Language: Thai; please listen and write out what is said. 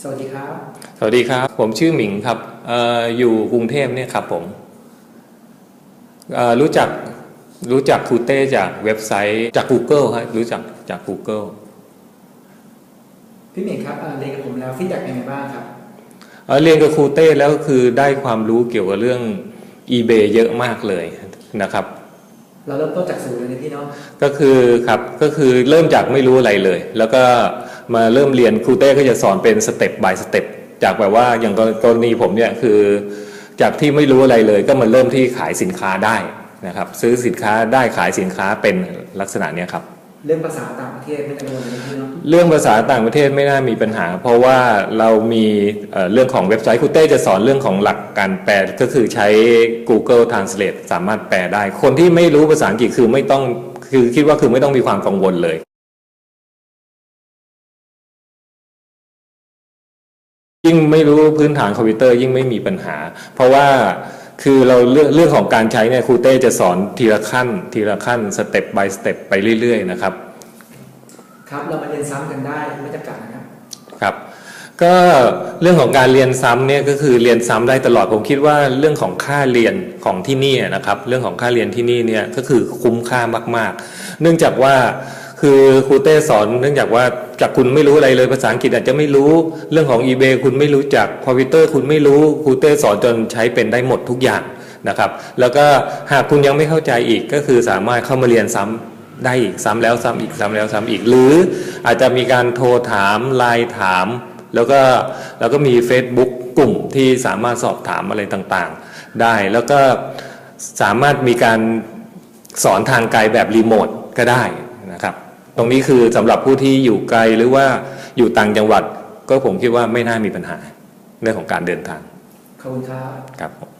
สวัสดีครับ สวัสดีครับ ผมชื่อหมิงครับเอออยู่กรุงเทพเนี่ยครับผมเอ่อรู้จักรู้จักครูเต้จากเว็บไซต์จาก Google ครับรู้จักจาก Google พี่หมิงครับเอ่อเรียนกับผมแล้วฟีดแบ็กเป็นไงบ้างครับเอ่อเรียนกับครูเต้แล้วคือได้ความรู้เกี่ยวกับเรื่อง eBay เยอะมากเลยนะครับ เราเริ่มต้นจากศูนย์เลยนะพี่เนาะก็คือครับก็คือเริ่มจากไม่รู้อะไรเลย แล้วก็ มาเริ่มเรียนครูเต้ก็จะสอนเป็นสเต็ป by สเต็ปจากแบบว่าอย่างกรณีผมเนี่ยคือจากที่ไม่รู้อะไรเลยก็มาเริ่มที่ขายสินค้าได้นะครับ ซื้อสินค้าได้ขายสินค้าเป็นลักษณะเนี้ยครับ เรื่องภาษาต่างประเทศไม่กังวลเลยนะพี่เนาะเรื่องภาษาต่างประเทศไม่น่ามีปัญหา เพราะว่าเรามีเอ่อเรื่องของเว็บไซต์ครูเต้จะสอนเรื่องของหลักการแปลก็คือใช้ Google Translate สามารถแปลได้ คนที่ไม่รู้ภาษาอังกฤษคือไม่ต้องคือคิดว่าคือไม่ต้องมีความกังวลเลย ยิ่งไม่รู้พื้นฐานคอมพิวเตอร์ยิ่งไม่มีปัญหา เพราะว่าคือเราเรื่องเรื่องของการใช้เนี่ยครูเต้จะสอนทีละขั้น ทีละขั้นสเต็ป by สเต็ปไปเรื่อยๆนะครับ ครับเรามาเรียนซ้ำกันได้ไม่จำกัดนะครับครับ ก็เรื่องของการเรียนซ้ำเนี่ยก็คือเรียนซ้ำได้ตลอดผมคิดว่าเรื่องของค่าเรียนของที่นี่นะครับ เรื่องของค่าเรียนที่นี่เนี่ยก็คือคุ้มค่ามาก ๆ เนื่องจากว่า คือครูเต้สอนเนื่องจากว่าจากคุณไม่รู้อะไรเลยภาษาอังกฤษอาจจะไม่รู้เรื่องของ eBay คุณไม่รู้จักคอมพิวเตอร์คุณไม่รู้ครูเต้สอนจนใช้เป็นได้หมดทุกอย่างนะครับ แล้วก็หากคุณยังไม่เข้าใจอีกก็คือสามารถเข้ามาเรียนซ้ำได้อีกซ้ำแล้วซ้ำอีกซ้ำแล้วซ้ำอีก หรืออาจจะมีการโทรถามไลน์ถาม แล้วก็แล้วก็มี Facebook กลุ่มที่สามารถสอบถามอะไรต่างๆ ได้แล้วก็สามารถมีการสอนทางไกลแบบรีโมทก็ได้นะครับ รงนี้คือสำหรับผู้ที่อยู่ไกลหรือว่าอยู่ต่างจังหวัด ก็ผมคิดว่าไม่น่ามีปัญหาเรื่องของการเดินทางขอบคุณครับครับผม